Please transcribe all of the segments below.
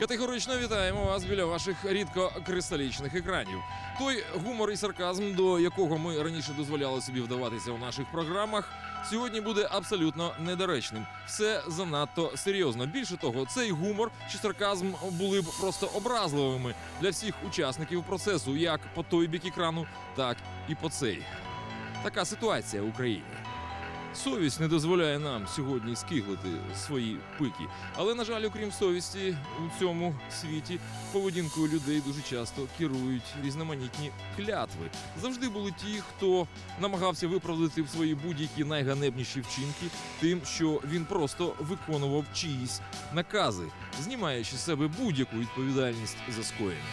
Категорично вітаємо вас біля ваших рідкокристалічних екранів. Той гумор і сарказм, до якого ми раніше дозволяли собі вдаватися у наших програмах, сьогодні буде абсолютно недоречним. Все занадто серйозно. Більше того, цей гумор чи сарказм були б просто образливими для всіх учасників процесу, як по той бік екрану, так і по цей. Така ситуація в Україні. Совість не дозволяє нам сьогодні скиглити свої пики. Але, на жаль, окрім совісті, у цьому світі поведінкою людей дуже часто керують різноманітні клятви. Завжди були ті, хто намагався виправдати свої будь-які найганебніші вчинки тим, що він просто виконував чиїсь накази, знімаючи з себе будь-яку відповідальність за скоєння.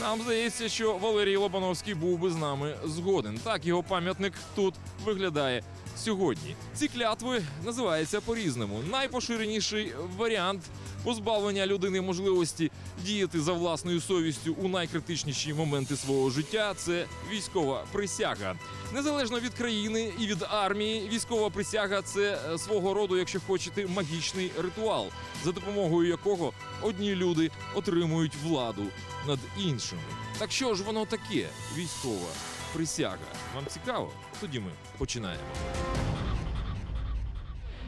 Нам здається, що Валерій Лобановський був би з нами згоден. Так його пам'ятник тут виглядає сьогодні. Ці клятви називаються по-різному. Найпоширеніший варіант позбавлення людини можливості діяти за власною совістю у найкритичніші моменти свого життя це військова присяга. Незалежно від країни і від армії, військова присяга це е, свого роду, якщо хочете, магічний ритуал, за допомогою якого одні люди отримують владу над іншими. Так що ж воно таке? Військова присяга. Вам цікаво? Тоді ми починаємо.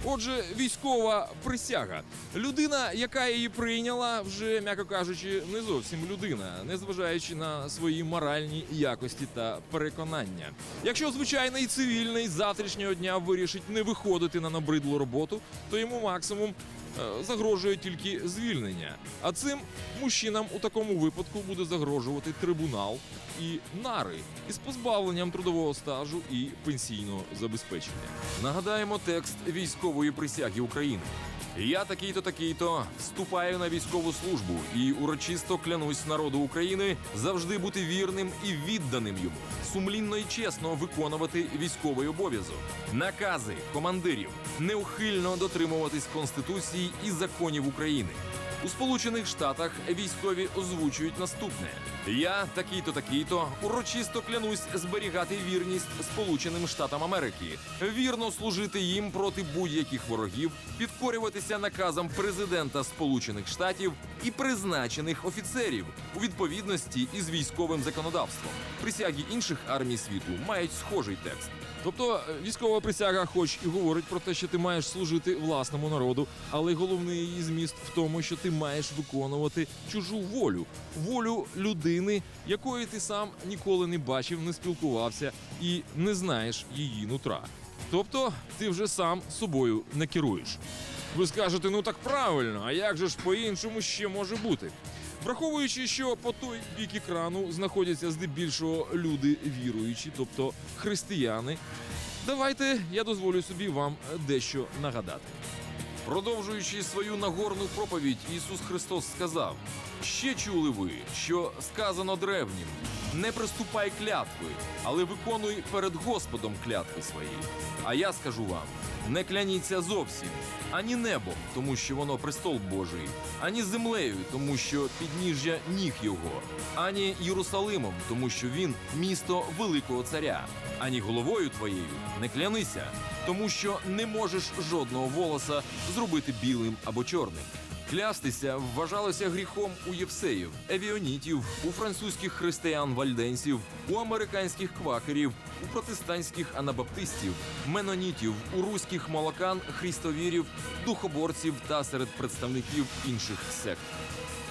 Отже, військова присяга. Людина, яка її прийняла, вже, м'яко кажучи, не зовсім людина, незважаючи на свої моральні якості та переконання. Якщо звичайний цивільний з завтрашнього дня вирішить не виходити на набридлу роботу, то йому максимум загрожує тільки звільнення. А цим мужчинам у такому випадку буде загрожувати трибунал і нари із позбавленням трудового стажу і пенсійного забезпечення. Нагадаємо текст військової присяги України. Я такий-то, такий-то. Вступаю на військову службу і урочисто клянусь народу України завжди бути вірним і відданим йому, сумлінно і чесно виконувати військовий обов'язок, накази командирів, неухильно дотримуватись конституції і законів України. У Сполучених Штатах військові озвучують наступне: я такий-то, такий-то урочисто клянусь зберігати вірність Сполученим Штатам Америки, вірно служити їм проти будь-яких ворогів, підкорюватися наказам президента Сполучених Штатів і призначених офіцерів у відповідності із військовим законодавством. Присяги інших армій світу мають схожий текст. Тобто е, військова присяга, хоч і говорить про те, що ти маєш служити власному народу, але головний її зміст в тому, що ти маєш виконувати чужу волю, волю людини, якої ти сам ніколи не бачив, не спілкувався і не знаєш її нутра. Тобто ти вже сам собою не керуєш. Ви скажете, ну так правильно, а як же ж по-іншому ще може бути? Враховуючи, що по той бік екрану знаходяться здебільшого люди віруючі, тобто християни, давайте я дозволю собі вам дещо нагадати. Продовжуючи свою нагорну проповідь, Ісус Христос сказав: ще чули ви, що сказано древнім: не приступай клятви, але виконуй перед Господом клятви свої. А я скажу вам: не кляніться зовсім, ані небом, тому що воно престол Божий, ані землею, тому що підніжжя ніг його, ані Єрусалимом, тому що він місто великого царя, ані головою твоєю не клянися, тому що не можеш жодного волоса зробити білим або чорним. Клястися вважалося гріхом у євсеїв, евіонітів, у французьких християн-вальденсів, у американських квакерів, у протестантських анабаптистів, менонітів, у руських молокан, христовірів, духоборців та серед представників інших сект.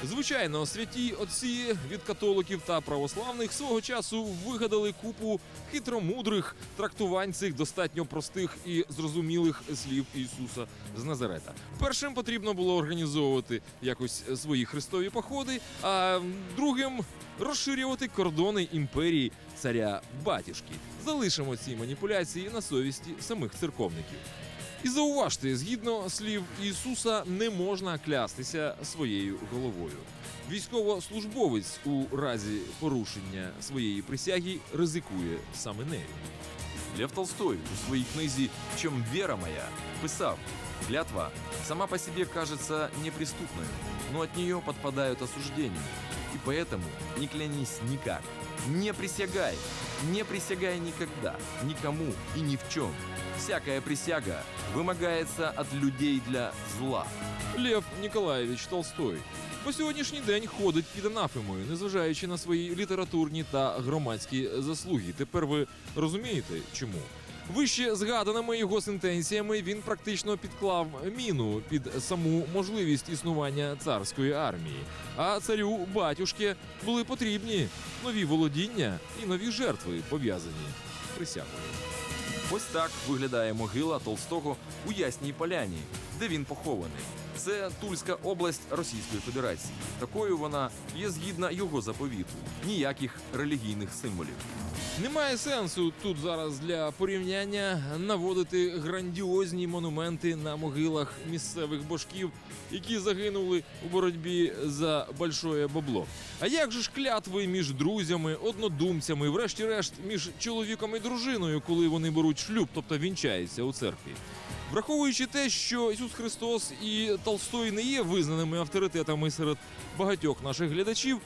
Звичайно, святі отці від католиків та православних свого часу вигадали купу хитромудрих трактувань цих достатньо простих і зрозумілих слів Ісуса з Назарета. Першим потрібно було організовувати якось свої хрестові походи, а другим розширювати кордони імперії царя батюшки. Залишимо ці маніпуляції на совісті самих церковників. І зауважте, згідно слів Ісуса, не можна клястися своєю головою. Військовослужбовець у разі порушення своєї присяги ризикує саме нею. Лев Толстой у своїй книзі «В чем вера моя» писав: клятва сама по себе кажется неприступной, но от нее подпадают осуждения. И поэтому не клянись никак. Не присягай, не присягай никогда, никому и ни в чем. Всякая присяга вымогается от людей для зла. Лев Николаевич Толстой. по сьогоднішній день ходить під анафемою, незважаючи на свої літературні та громадські заслуги. Тепер ви розумієте, чому? Вище згаданими його сентенціями він практично підклав міну під саму можливість існування царської армії. А царю батюшки були потрібні нові володіння і нові жертви пов'язані з присягою. Ось так виглядає могила Толстого у Ясній Поляні, де він похований. Це Тульська область Російської Федерації. Такою вона є згідна його заповіту. Ніяких релігійних символів. Немає сенсу тут зараз для порівняння наводити грандіозні монументи на могилах місцевих божків, які загинули у боротьбі за большое бабло. А як же ж клятви між друзями, однодумцями, врешті-решт між чоловіком і дружиною, коли вони беруть шлюб, тобто вінчаються у церкві? Враховуючи те, що Ісус Христос і Толстой не є визнаними авторитетами серед багатьох наших глядачів,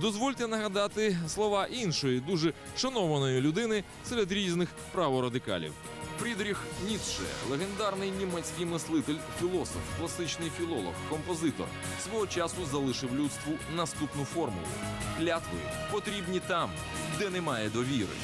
дозвольте нагадати слова іншої дуже шанованої людини серед різних праворадикалів. Фрідріх Ніцше, легендарний німецький мислитель, філософ, класичний філолог, композитор, свого часу залишив людству наступну формулу: клятви потрібні там, де немає довіри.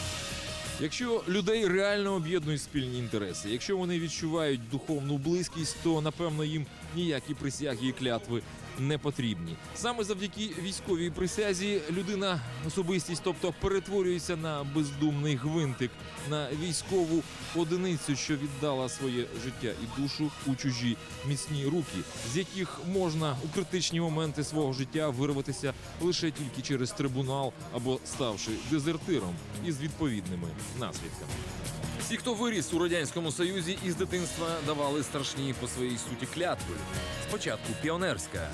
Якщо людей реально об'єднують спільні інтереси, якщо вони відчувають духовну близькість, то напевно їм ніякі присяги і клятви не потрібні. Саме завдяки військовій присязі людина особистість, тобто перетворюється на бездумний гвинтик, на військову одиницю, що віддала своє життя і душу у чужі міцні руки, з яких можна у критичні моменти свого життя вирватися лише тільки через трибунал або ставши дезертиром із відповідними наслідками. Всі, хто виріс у радянському союзі, із дитинства давали страшні по своїй суті клятви. Спочатку піонерська.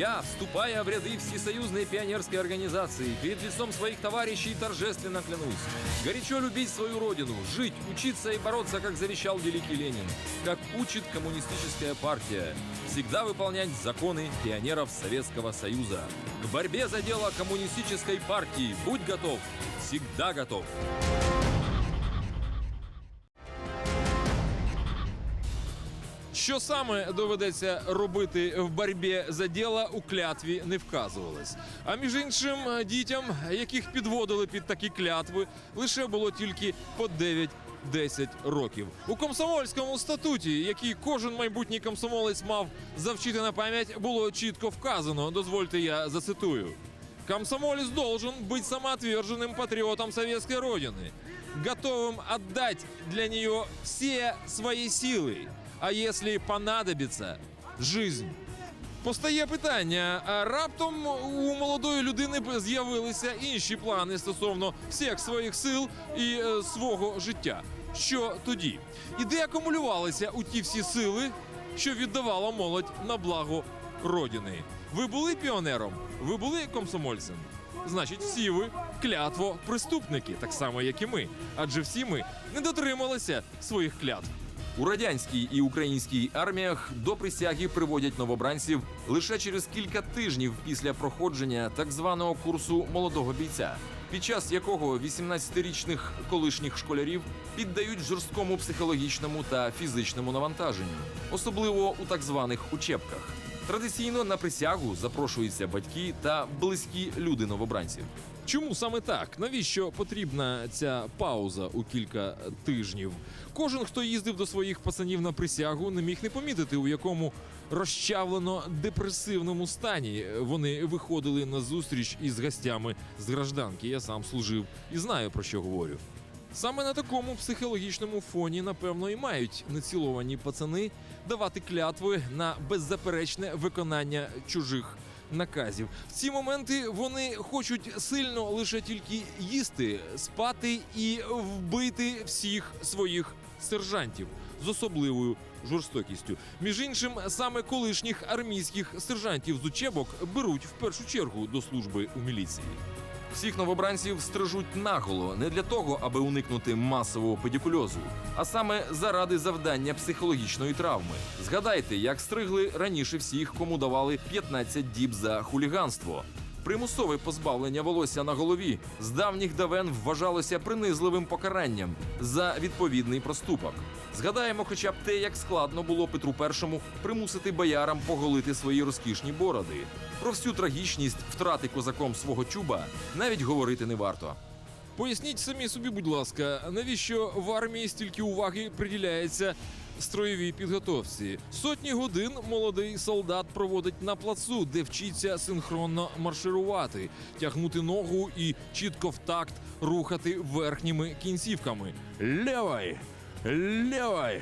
Я, вступая в ряды Всесоюзной пионерской организации, перед лицом своих товарищей торжественно клянусь. Горячо любить свою родину, жить, учиться и бороться, как завещал великий Ленин. Как учит коммунистическая партия. Всегда выполнять законы пионеров Советского Союза. К борьбе за дело коммунистической партии будь готов. Всегда готов. Що саме доведеться робити в боротьбі за діло, у клятві не вказувалось. А між іншим, дітям, яких підводили під такі клятви, лише було тільки по 9-10 років. У комсомольському статуті, який кожен майбутній комсомолець мав завчити на пам'ять, було чітко вказано. Дозвольте, я зацитую. Комсомолец должен быть самоотверженным патриотом советской родины, готовым отдать для нее все свои силы, а если понадобится жизнь. Постає питання: а раптом у молодої людини з'явилися інші плани стосовно всіх своїх сил і е, свого життя. Що тоді? І де акумулювалися у ті всі сили, що віддавала молодь на благо родини? Ви були піонером? Ви були комсомольцем? Значить, всі ви клятво преступники, так само як і ми. Адже всі ми не дотрималися своїх клятв. У радянській і українській арміях до присяги приводять новобранців лише через кілька тижнів після проходження так званого курсу молодого бійця, під час якого 18-річних колишніх школярів піддають жорсткому психологічному та фізичному навантаженню, особливо у так званих учебках. Традиційно на присягу запрошуються батьки та близькі люди новобранців. Чому саме так? Навіщо потрібна ця пауза у кілька тижнів? Кожен, хто їздив до своїх пацанів на присягу, не міг не помітити, у якому розчавлено депресивному стані вони виходили на зустріч із гостями з гражданки. Я сам служив і знаю про що говорю. Саме на такому психологічному фоні, напевно, і мають неціловані пацани давати клятви на беззаперечне виконання чужих наказів. В ці моменти вони хочуть сильно лише тільки їсти, спати і вбити всіх своїх сержантів з особливою жорстокістю. Між іншим, саме колишніх армійських сержантів з учебок беруть в першу чергу до служби у міліції. Всіх новобранців стрижуть наголо не для того, аби уникнути масового педикульозу, а саме заради завдання психологічної травми. Згадайте, як стригли раніше всіх, кому давали 15 діб за хуліганство. Примусове позбавлення волосся на голові з давніх давен вважалося принизливим покаранням за відповідний проступок. Згадаємо, хоча б те, як складно було Петру І примусити боярам поголити свої розкішні бороди. Про всю трагічність втрати козаком свого чуба навіть говорити не варто. Поясніть самі собі, будь ласка, навіщо в армії стільки уваги приділяється строєвій підготовці? Сотні годин молодий солдат проводить на плацу, де вчиться синхронно марширувати, тягнути ногу і чітко в такт рухати верхніми кінцівками. Лявай! Лявай!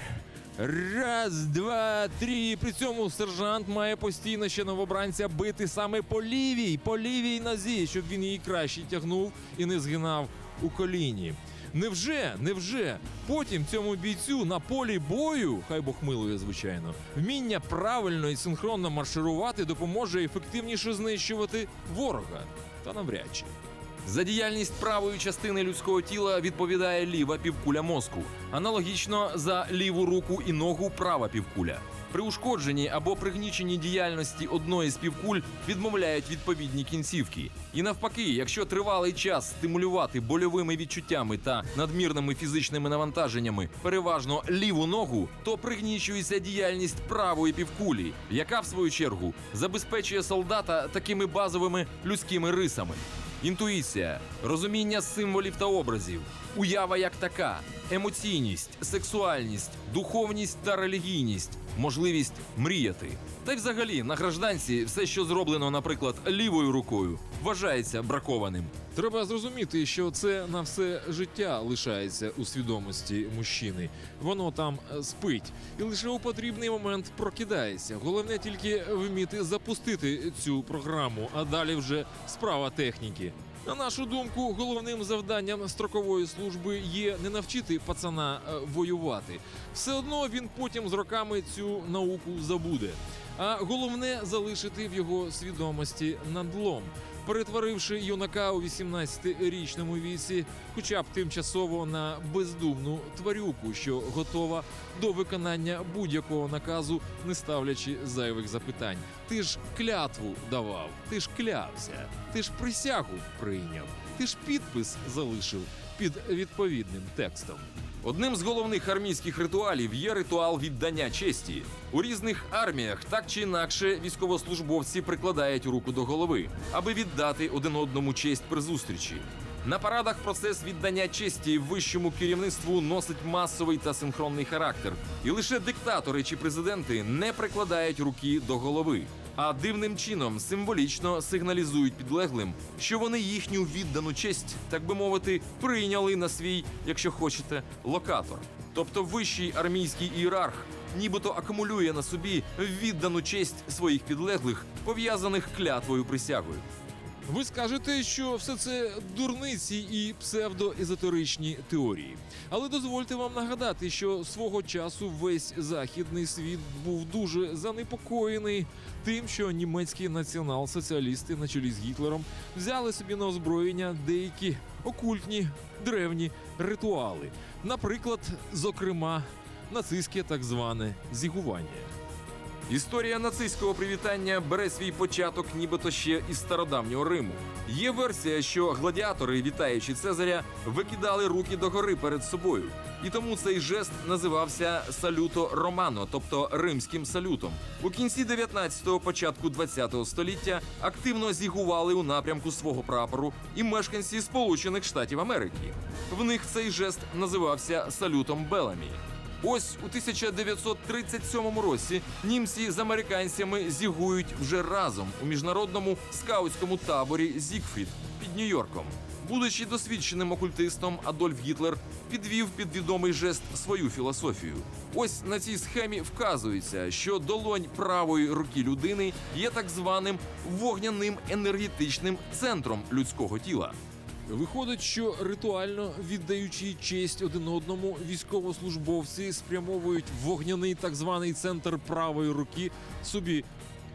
Раз, два, три. При цьому сержант має постійно ще новобранця бити саме по лівій, по лівій нозі, щоб він її краще тягнув і не згинав у коліні. Невже, невже потім цьому бійцю на полі бою, хай Бог милує, звичайно, вміння правильно і синхронно марширувати допоможе ефективніше знищувати ворога? Та навряд чи. За діяльність правої частини людського тіла відповідає ліва півкуля мозку. Аналогічно за ліву руку і ногу права півкуля. При ушкодженні або пригніченні діяльності одної з півкуль відмовляють відповідні кінцівки. І навпаки, якщо тривалий час стимулювати больовими відчуттями та надмірними фізичними навантаженнями переважно ліву ногу, то пригнічується діяльність правої півкулі, яка в свою чергу забезпечує солдата такими базовими людськими рисами. Інтуїція, розуміння символів та образів, уява як така, емоційність, сексуальність, духовність та релігійність, можливість мріяти. Та й взагалі на гражданці все, що зроблено, наприклад, лівою рукою, вважається бракованим. Треба зрозуміти, що це на все життя лишається у свідомості мужчини. Воно там е, спить, і лише у потрібний момент прокидається. Головне тільки вміти запустити цю програму, а далі вже справа техніки. На нашу думку, головним завданням строкової служби є не навчити пацана е, воювати. Все одно він потім з роками цю науку забуде. А головне залишити в його свідомості надлом, перетворивши юнака у 18-річному віці, хоча б тимчасово на бездумну тварюку, що готова до виконання будь-якого наказу, не ставлячи зайвих запитань. Ти ж клятву давав, ти ж клявся, ти ж присягу прийняв, ти ж підпис залишив під відповідним текстом. Одним з головних армійських ритуалів є ритуал віддання честі. У різних арміях так чи інакше військовослужбовці прикладають руку до голови, аби віддати один одному честь при зустрічі. На парадах процес віддання честі вищому керівництву носить масовий та синхронний характер, і лише диктатори чи президенти не прикладають руки до голови, а дивним чином символічно сигналізують підлеглим, що вони їхню віддану честь, так би мовити, прийняли на свій, якщо хочете, локатор. Тобто вищий армійський ієрарх нібито акумулює на собі віддану честь своїх підлеглих, пов'язаних клятвою присягою. Ви скажете, що все це дурниці і псевдоезотеричні теорії. Але дозвольте вам нагадати, що свого часу весь західний світ був дуже занепокоєний тим, що німецькі націонал-соціалісти на чолі з Гітлером взяли собі на озброєння деякі окультні древні ритуали. Наприклад, зокрема, нацистське так зване зігування. Історія нацистського привітання бере свій початок, нібито ще із стародавнього Риму. Є версія, що гладіатори, вітаючи Цезаря, викидали руки догори перед собою, і тому цей жест називався салюто романо, тобто римським салютом. У кінці 19-го, початку 20-го століття активно зігували у напрямку свого прапору і мешканці Сполучених Штатів Америки. В них цей жест називався салютом Беламі. Ось у 1937 році німці з американцями зігують вже разом у міжнародному скаутському таборі Зігфрід під Нью-Йорком. Будучи досвідченим окультистом, Адольф Гітлер підвів під відомий жест свою філософію. Ось на цій схемі вказується, що долонь правої руки людини є так званим вогняним енергетичним центром людського тіла. Виходить, що ритуально віддаючи честь один одному, військовослужбовці спрямовують вогняний так званий центр правої руки собі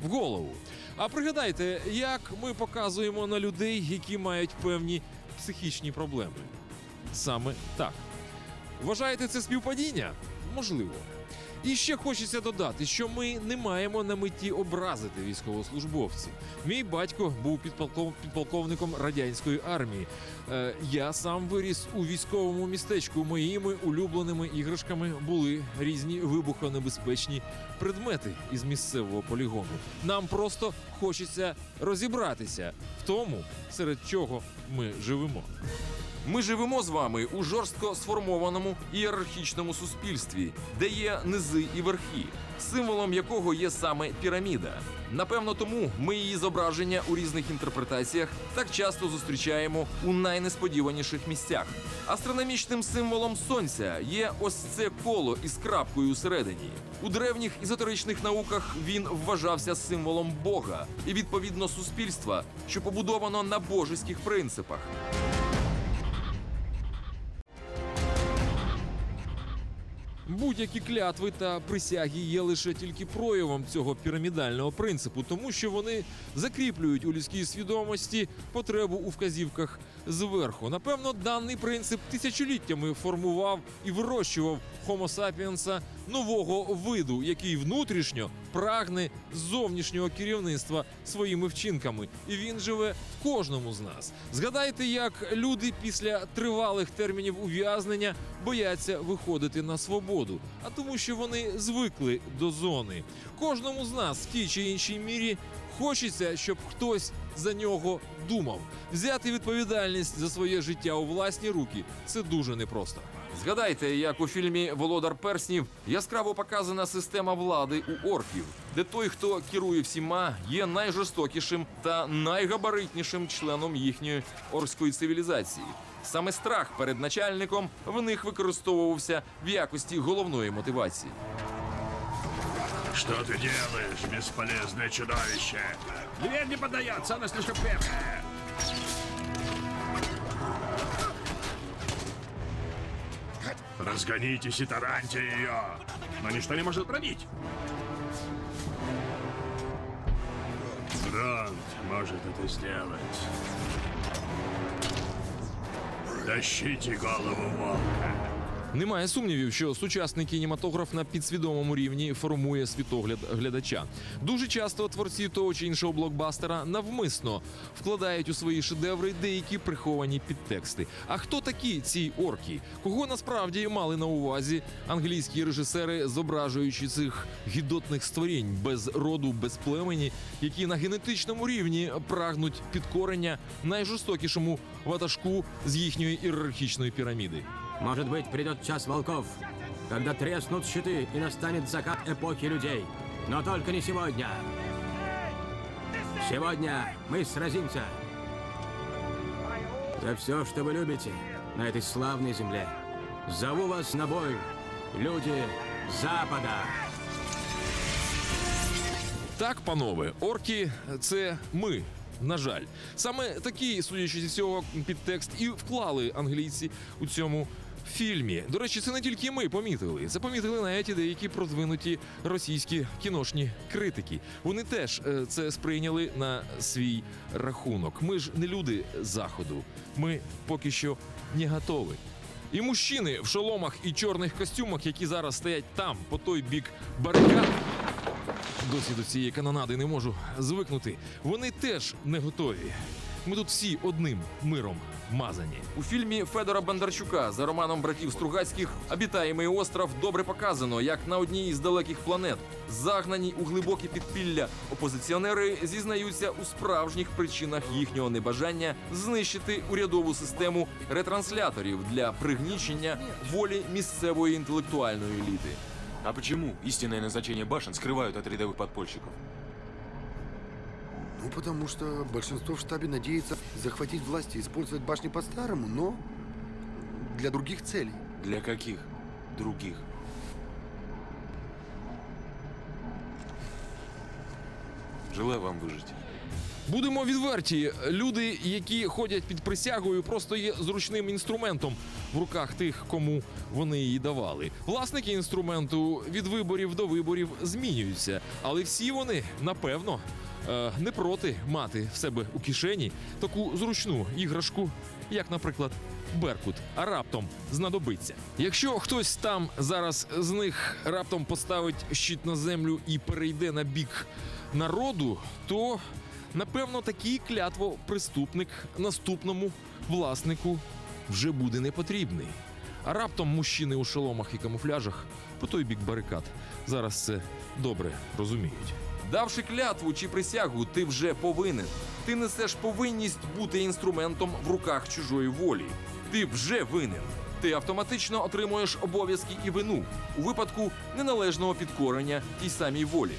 в голову. А пригадайте, як ми показуємо на людей, які мають певні психічні проблеми. Саме так. Вважаєте це співпадіння? Можливо. І ще хочеться додати, що ми не маємо на меті образити військовослужбовців. Мій батько був підполков- підполковником радянської армії. Е, я сам виріс у військовому містечку. Моїми улюбленими іграшками були різні вибухонебезпечні предмети із місцевого полігону. Нам просто хочеться розібратися в тому, серед чого ми живемо. Ми живемо з вами у жорстко сформованому ієрархічному суспільстві, де є низи і верхи, символом якого є саме піраміда. Напевно, тому ми її зображення у різних інтерпретаціях так часто зустрічаємо у найнесподіваніших місцях. Астрономічним символом сонця є ось це коло із крапкою усередині. У древніх езотеричних науках він вважався символом Бога і відповідно суспільства, що побудовано на божеських принципах. Будь-які клятви та присяги є лише тільки проявом цього пірамідального принципу, тому що вони закріплюють у людській свідомості потребу у вказівках зверху. Напевно, даний принцип тисячоліттями формував і вирощував Homo sapiens нового виду, який внутрішньо прагне зовнішнього керівництва своїми вчинками, і він живе в кожному з нас. Згадайте, як люди після тривалих термінів ув'язнення бояться виходити на свободу, а тому, що вони звикли до зони. Кожному з нас в тій чи іншій мірі хочеться, щоб хтось за нього думав. Взяти відповідальність за своє життя у власні руки це дуже непросто. Згадайте, як у фільмі Володар Перснів яскраво показана система влади у орків, де той, хто керує всіма, є найжорстокішим та найгабаритнішим членом їхньої орської цивілізації. Саме страх перед начальником в них використовувався в якості головної мотивації. Что ты делаешь, бесполезное чудовище? Дверь не поддается, она слишком крепкая. Разгонитесь и тараньте ее. Но ничто не может пробить. Грант может это сделать. Тащите голову волка. Немає сумнівів, що сучасний кінематограф на підсвідомому рівні формує світогляд глядача. Дуже часто творці того чи іншого блокбастера навмисно вкладають у свої шедеври деякі приховані підтексти. А хто такі ці орки? Кого насправді мали на увазі англійські режисери, зображуючи цих гідотних створінь без роду, без племені, які на генетичному рівні прагнуть підкорення найжорстокішому ватажку з їхньої ієрархічної піраміди? Может быть, придет час волков, когда треснут щиты и настанет закат эпохи людей. Но только не сегодня. Сегодня мы сразимся за все, что вы любите на этой славной земле. Зову вас на бой, люди Запада. Так, панове, орки це ми. На жаль, саме такий, судячи зі всього, підтекст і вклали англійці у цьому фільмі. До речі, це не тільки ми помітили. Це помітили навіть і деякі продвинуті російські кіношні критики. Вони теж е, це сприйняли на свій рахунок. Ми ж не люди заходу. Ми поки що не готові. І мужчини в шоломах і чорних костюмах, які зараз стоять там, по той бік барикад, Досі до цієї канонади не можу звикнути. Вони теж не готові. Ми тут всі одним миром мазані. У фільмі Федора Бондарчука за романом братів Стругацьких «Обітаємий остров добре показано, як на одній із далеких планет, загнані у глибокі підпілля, опозиціонери зізнаються у справжніх причинах їхнього небажання знищити урядову систему ретрансляторів для пригнічення волі місцевої інтелектуальної еліти. А почему истинное назначение башен скрывают от рядовых подпольщиков? Ну, потому что большинство в штабе надеется захватить власть и использовать башни по-старому, но для других целей. Для каких других? Желаю вам выжить. Будемо відверті. Люди, які ходять під присягою, просто є зручним інструментом в руках тих, кому вони її давали. Власники інструменту від виборів до виборів змінюються, але всі вони напевно не проти мати в себе у кишені таку зручну іграшку, як, наприклад, Беркут, а раптом знадобиться. Якщо хтось там зараз з них раптом поставить щит на землю і перейде на бік народу, то напевно такий клятвоприступник наступному власнику вже буде не потрібний. А раптом мужчини у шоломах і камуфляжах по той бік барикад зараз це добре розуміють. Давши клятву чи присягу, ти вже повинен. Ти несеш повинність бути інструментом в руках чужої волі. Ти вже винен. Ти автоматично отримуєш обов'язки і вину у випадку неналежного підкорення тій самій волі.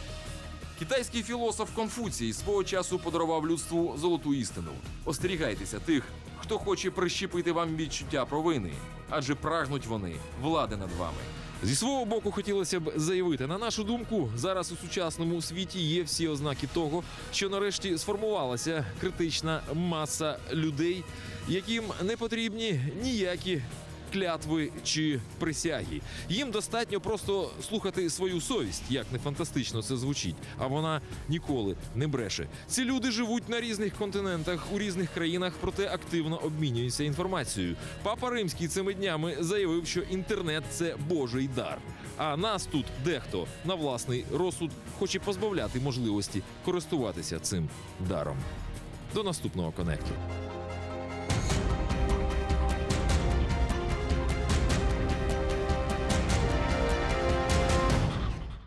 Китайський філософ Конфуцій свого часу подарував людству золоту істину. Остерігайтеся тих, хто хоче прищепити вам відчуття провини, адже прагнуть вони влади над вами. Зі свого боку хотілося б заявити, на нашу думку, зараз у сучасному світі є всі ознаки того, що нарешті сформувалася критична маса людей, яким не потрібні ніякі клятви чи присяги. Їм достатньо просто слухати свою совість, як не фантастично це звучить, а вона ніколи не бреше. Ці люди живуть на різних континентах у різних країнах, проте активно обмінюються інформацією. Папа Римський цими днями заявив, що інтернет це божий дар. А нас тут дехто на власний розсуд хоче позбавляти можливості користуватися цим даром. До наступного конекту.